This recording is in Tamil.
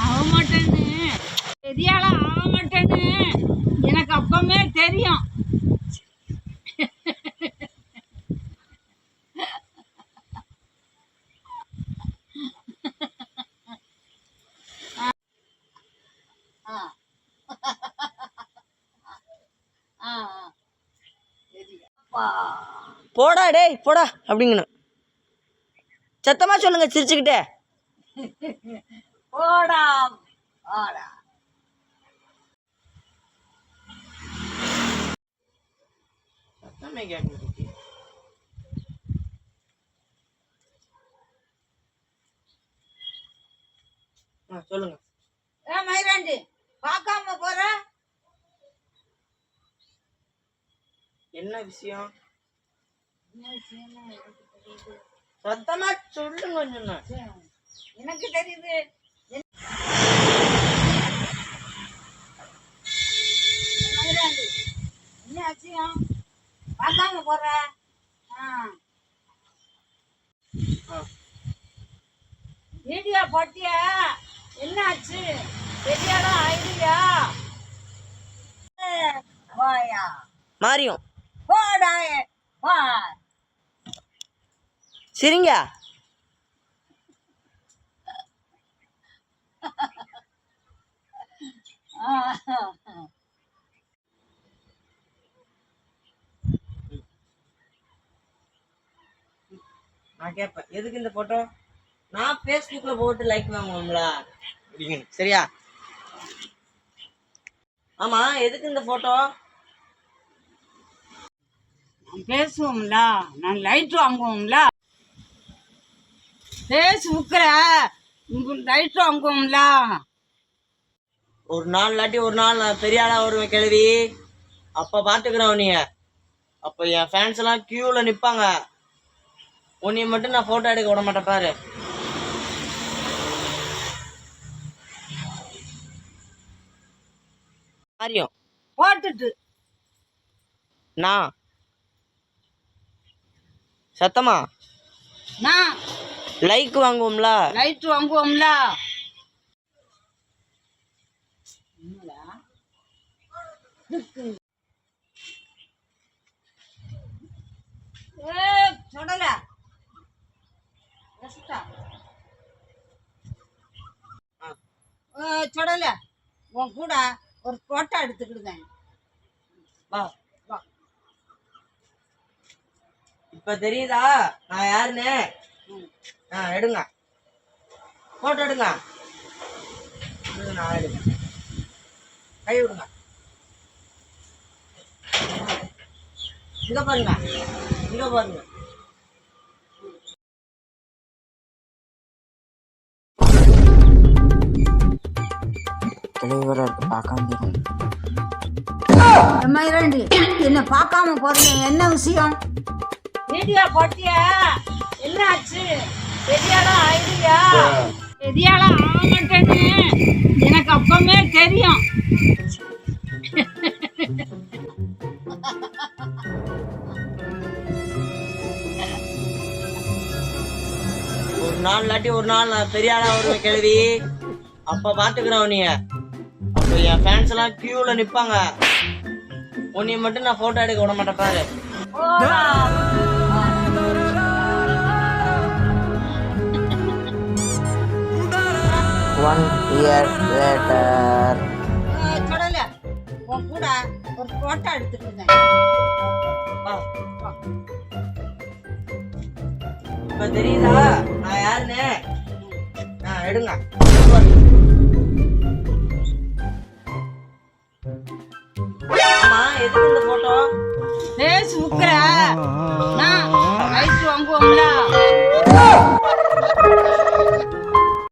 ஆக மாட்டேன்னு பெரியாள ஆக மாட்டேன்னு எனக்கு அப்பமே தெரியும் ஆ. ஆ, ஆ. சரி. அப்பா. போடா டேய் போடா அப்படிங்கணும் சத்தமா சொல்லுங்க சிரிச்சுக்கிட்டே போடா போடா சத்தமே கேட்குது சொல்லுங்க. ஏ மயிராண்டி பார்க்காம போற? என்ன விஷயம்? சத்தமா சொல்லுங்க கொஞ்சம் எனக்கு தெரியுது. என்ன ஆச்சியம் பார்க்காம போற. வீடியோ போட்டியா? என்ன ஆச்சு? பெரியாடா ஐடியா? போயா? மாறியும் போடா போ. சரிங்க. நான் கேட்பேன். எதுக்கு இந்த போட்டோ நான் ஃபேஸ்புக்கில் போட்டு லைக் வாங்குவோம்ல. சரியா? ஆமா எதுக்கு இந்த போட்டோ பேசுவோம்ல. நான் லைட் வாங்குவோம்ல. ஃபேஸ்புக்கில் லைட் வாங்குவோம்ல. ஒரு நாள் இல்லாட்டி ஒரு நாள் நான் பெரிய ஆளா வருவேன் கிழவி அப்ப பாத்துக்கிறேன் நீங்க. அப்ப என் ஃபேன்ஸ் எல்லாம் கியூல நிப்பாங்க. உன்னைய மட்டும் நான் போட்டோ எடுக்க விட மாட்டேன் பாரு. மாரியம் போட்டுட்டு. நான் சத்தமா? நான் லைக் வாங்குவோம்ல. லைட் வாங்குவோம்ல. ஏய், சுடல. ஆ. உன் கூட ஒரு போட்டோ எடுத்துக்கிடுதேன் வா வா. இப்ப தெரியுதா நான் யாருன்னு ஆ எடுங்க போட்டோ எடுங்க நான் எடுங்க கை விடுங்க இங்க பாருங்க. இங்க பாருங்க. இருக்கு பார்க்காம என்ன பார்க்காம போறீங்க. என்ன விஷயம்? வீடியோ போட்டியா? என்ன ஆச்சு? பெரியாளா ஐடியா பெரியாளா ஆக மாட்டேன்னு எனக்கு அப்பமே தெரியும். ஒரு நாள் இல்லாட்டி ஒரு நாள் நான் பெரிய ஆளா வருவேன் கிழவி அப்ப பாத்துக்கிறேன் நீங்க அப்ப என் ஃபேன்ஸ் எல்லாம் கியூல நிப்பாங்க. உன்னைய மட்டும் நான் போட்டோ எடுக்க விட மாட்டேன் பாரு. ஒன் இயர் லேட்டர் தொடல உன் கூட ஒரு போட்டோ எடுத்துட்டு இப்ப தெரியுதா? நான் யாருன்னு? எடுங்க. ஆமா எதுக்கு இந்த போட்டோ ஏ சுக்கரா